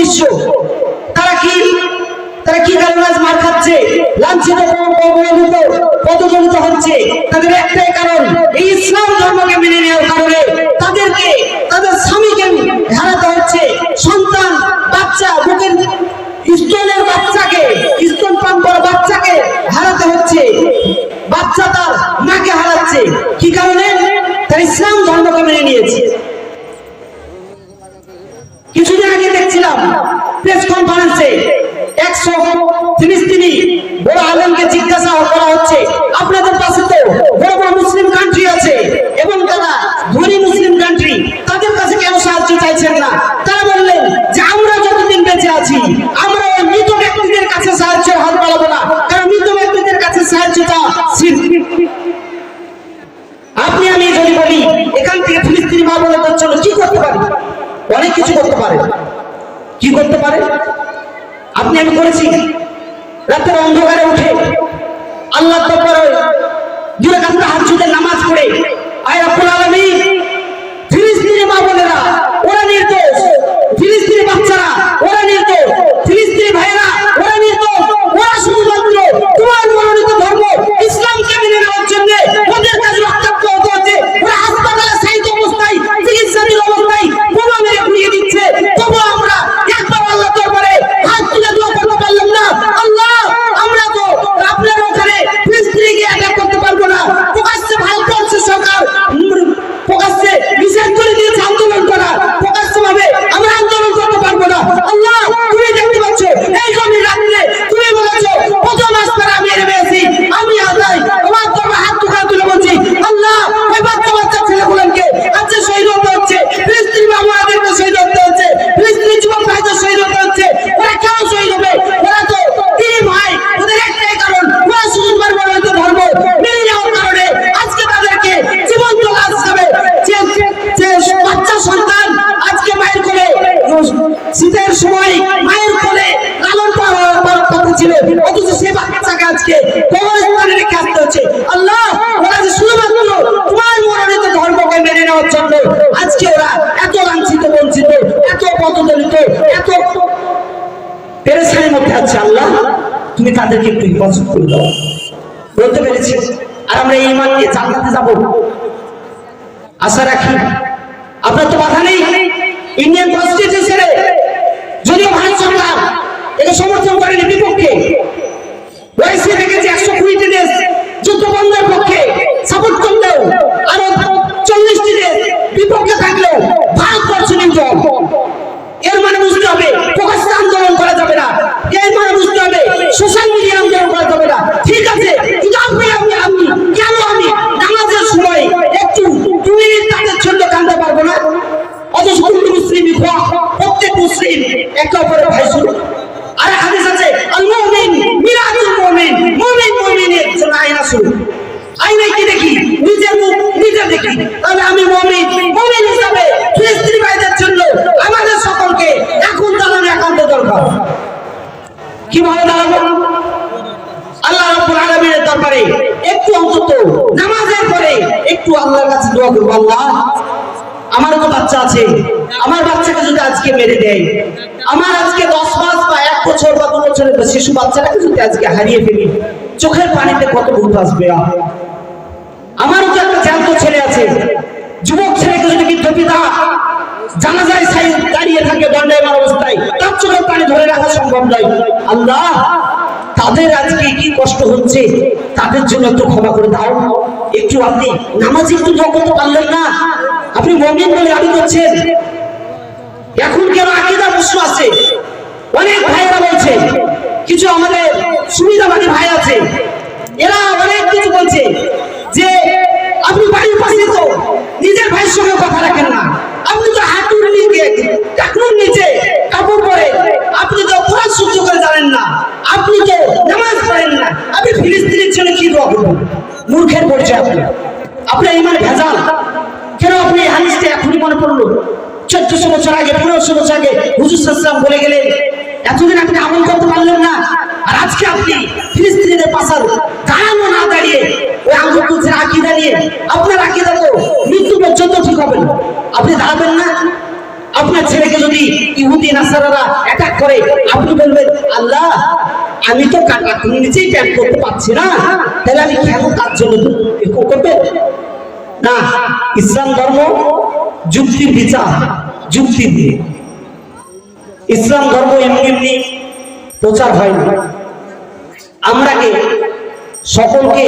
উদ্দেশ্য তারা কি? তারা কি কারণে আজ মার খাচ্ছে? লাঞ্ছিত অবহেলিত পদদলিত হচ্ছে। তাদের একটাই কারণ, এই ইসলাম ধর্মকে মেনে নেওয়ার কারণে তাদেরকে, তাদের স্বামীকে হারাতে হচ্ছে। সন্তান, বাচ্চা, বুকের স্তনের বাচ্চাকে, স্তন পান করা বাচ্চাকে হারাতে হচ্ছে। বাচ্চা তার মাকে হারাচ্ছে। কি কারণে? তার ইসলাম ধর্মকে মেনে নিয়েছে। কনফারেন্সে একশো ফিলিস্তিনি বড় আলমকে জিজ্ঞাসা করা হচ্ছে, আপনাদের পাশে তো বড় বড় মুসলিম কান্ট্রি আছে এবং তারা ধনী মুসলিম কান্ট্রি তাদের কাছে কেন সাহায্য চাইছেন না? তারা বললেন, যে আমরা যতদিন বেঁচে আছি, আমরা মৃত ব্যক্তিদের কাছে সাহায্যের হাত বাড়াবো না। কারণ মৃত ব্যক্তিদের কাছে সাহায্যটা শিরক। আপনি, আমি যদি বলি, এখান থেকে ফিলিস্তিনি মা বোনদের জন্য কি করতে পারি? অনেক কিছু করতে পারে। কি করতে পারে? আপনি আমি করেছি। রাতের অন্ধকারে উঠে আল্লাহ দরবারে কাছে হাত ছুটে নামাজ সে বাচ্চাকে আজকে হচ্ছে। আল্লাহ ওরা যে শুধুমাত্র তোমার মনোনীত ধর্মকে মেনে নেওয়ার জন্য আজকে ওরা এত লাঞ্ছিত, বঞ্চিত, এত পদদলিত, এত মধ্যে আছে। আল্লাহ, তুমি তাদেরকে একটু করে দাও। বলতে পেরেছি, আর আমরা এই ইমান নিয়ে আশা রাখি, আপনার তো কথা নেই। ইন্ডিয়ান কনস্টিটিউশনে যদিও ভারত সরকার একে সমর্থন করেনি বিপক্ষে থেকে যে একশো কুড়িটি দেশ যুদ্ধ বন্ধের পক্ষে সাপোর্ট করলেও আরও চল্লিশটি দেশ বিপক্ষে থাকলেও ভারতবর্ষ নির্জল এর মানে বুঝতে হবে প্রকাশ্যে আন্দোলন করা যাবে না। এর মানে বুঝতে হবে সোশ্যাল মিডিয়া আন্দোলন করা যাবে না। ঠিক আছে আমি আমি কেন আমি নামাজের সময় একটু দু মিনিট তাদের কান্দতে পারব না? অথচ কুল্লু মুসলিম প্রত্যেক মুসলিম একে অপরের ভাই আরে হাদিস আছে, আল মুমিন মুমিন মুমিন মুমিনের জন্য কি দেখি? নিজের মুখ নিজে দেখি। তাহলে আমি মুমিন মুমিন হিসাবে ফিলিস্তিনি ভাইদের জন্য আমাদের সকলকে এখন একান্ত দরকার। কীভাবে দাঁড়াবো আল্লাহ আলামিনের দরবারে একটু অন্তত নামাজের পরে একটু আল্লাহর কাছে দোয়া করব। আল্লাহ আমারও তো বাচ্চা আছে। আমার বাচ্চাকে যদি আজকে মেরে দেয়, আমার আজকে দশ বছর বা দু বছরের শিশু বাচ্চাটাকে যদি আজকে হারিয়ে ফেলি, চোখের পানিতে কত ভূত আসবে? আমারও তো একটা জ্যান্ত ছেলে আছে। যুবক ছেলেকে যদি কিন্তু পিতা জানাজায় দাঁড়িয়ে থাকে দণ্ডায়মান অবস্থায়, তার চোখের পানি ধরে রাখা সম্ভব নয়। আল্লাহ, তাদের আজকে কি কষ্ট হচ্ছে? তাদের জন্য একটু ক্ষমা করে দাও। একটু আপনি নামাজ একটু করতে পারলেন না। আপনি মমিন বলে দাবি করছেন। এখন কেন অনেক ভাইয়েরা বলছে, কিছু আমাদের সুবিধাবাদী ভাই আছে, এরা অনেক কিছু বলছে যে, আপনি বাড়ির পাশে তো নিজের ভাইয়ের সঙ্গে কথা রাখেন না। আপনি তো হাঁটুর নিচে টাকুর নিচে কাপড় পরে, আপনি তো কোরআন সহ্য করে জানেন না। আপনি তো নামাজ পড়েন না। আপনি ফিলিস্তিনের জন্য কি দোয়া মূর্খের পরিচয় আপনি আপনার ইমান ভেজাল। কেন আপনি এই হাদিসটা এখনই মনে পড়ল? চোদ্দশো বছর আগে, পনেরোশো বছর আগে হুজুর সাল্লাম বলে গেলেন এতদিন আপনি আমল করতে পারলেন না। আর আজকে আপনি ফিলিস্তিনের পাশার দাঁড়ানো না দাঁড়িয়ে ওই তুলছেন আকিদা নিয়ে আপনার আকিদা তো মৃত্যু পর্যন্ত ঠিক হবে না। আপনি দাঁড়াবেন না। আপনার ছেলেকে যদি ইহুদি, নাসারারা অ্যাটাক করে, আপনি বলবেন, আল্লাহ, আমি তো কাটা নিচেই প্যান্ট করতে পারছি না। তাহলে আমি কেন তার জন্য করবে? না, ইসলাম ধর্ম যুক্তি বিচার, যুক্তি দিয়ে। ইসলাম ধর্ম এমনি এমনি প্রচার না। আমরাকে সকলকে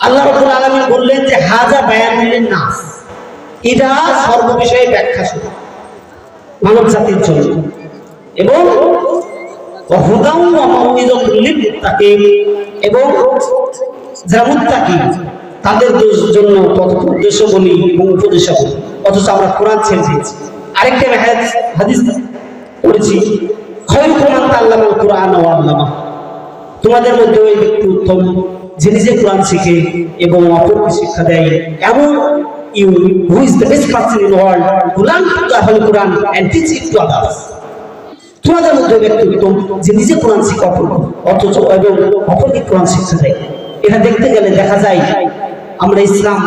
আল্লাহ রবুল আলমী বললেন যে, হাজা বায়ানুল্লেন নাস। এটা সর্ববিষয়ে ব্যাখ্যা শুধু মানব জাতির জন্য। এবং এবং তাদের জন্য অথচ আমরা কোরআন ছেড়ে দিয়েছি। আরেকটা হাদিস- হাদিস করেছি খয়রুকুম কুরআন তোমাদের মধ্যে ওই ব্যক্তি উত্তম, যে নিজে কোরআন শিখে এবং অপরকে শিক্ষা দেয়, এমন you who is the best person in world holy Quran and teach it to others তোমাদের মধ্যে ব্যক্তি উত্তম, যে নিজে কোরআন শিখে অপর, অথচ এবং অপরকে কোরআন শিক্ষা দেয়। এটা দেখতে গেলে দেখা যায় আমরা ইসলাম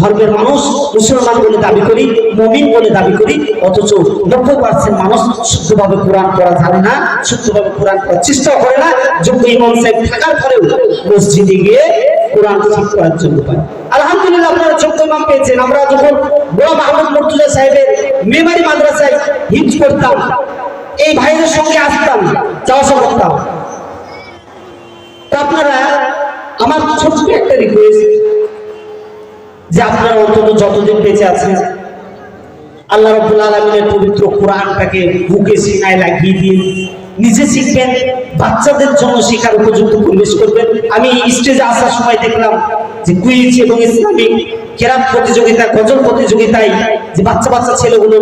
ধর্মের মানুষ, মুসলমান বলে দাবি করি, মমিন বলে দাবি করি, অথচ নব্বই পার্সেন্ট মানুষ শুদ্ধভাবে কোরআন করা জানে না, শুদ্ধভাবে কোরআন করার চেষ্টা করে না, যোগ্য ইমাম সাহেব থাকার পরেও মসজিদে গিয়ে কোরআন ঠিক করার জন্য পায়। আলহামদুলিল্লাহ আপনারা যোগ্য ইমাম পেয়েছেন। আমরা যখন গোলা মাহমুদ মর্তুজা সাহেবের মেমারি মাদ্রাসায় হিজ করতাম, এই ভাইদের সঙ্গে আসতাম, যাওয়া করতাম। আপনারা আমার ছোট্ট একটা রিকোয়েস্ট যে আপনারা অন্তত যতদিন বেঁচে আছেন, আল্লাহ রব্বুল আলমিনের পবিত্র কোরআনটাকে বুকে সিনায় লাগিয়ে দিয়ে নিজে শিখবেন, বাচ্চাদের জন্য শেখার উপযুক্ত পরিবেশ করবেন। আমি স্টেজে আসার সময় দেখলাম যে কুইজ এবং ইসলামিক কেরাত প্রতিযোগিতা, গজল প্রতিযোগিতায় যে বাচ্চা বাচ্চা ছেলেগুলো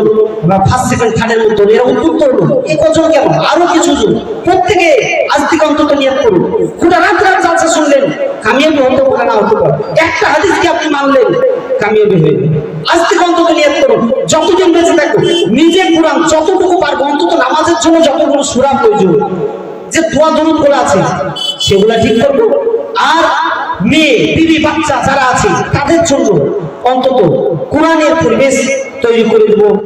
ফার্স্ট সেকেন্ড থার্ডের মতো এরা উদ্বুদ্ধ হলো। এই গজল কেমন? আরও কিছু যোগ। প্রত্যেকে আজ থেকে অন্তত নিয়ত করুন। গোটা রাত রাত না একটা আপনি মানলেন? আজ থেকে অন্তত করুন। যতটুকু অন্তত নামাজের জন্য যতগুলো সুরা প্রয়োজন, যে দোয়া দরুদগুলো আছে, সেগুলা ঠিক করব। আর মেয়ে, বিবি, বাচ্চা যারা আছে, তাদের জন্য অন্তত কোরআনের পরিবেশ তৈরি করে দেবো।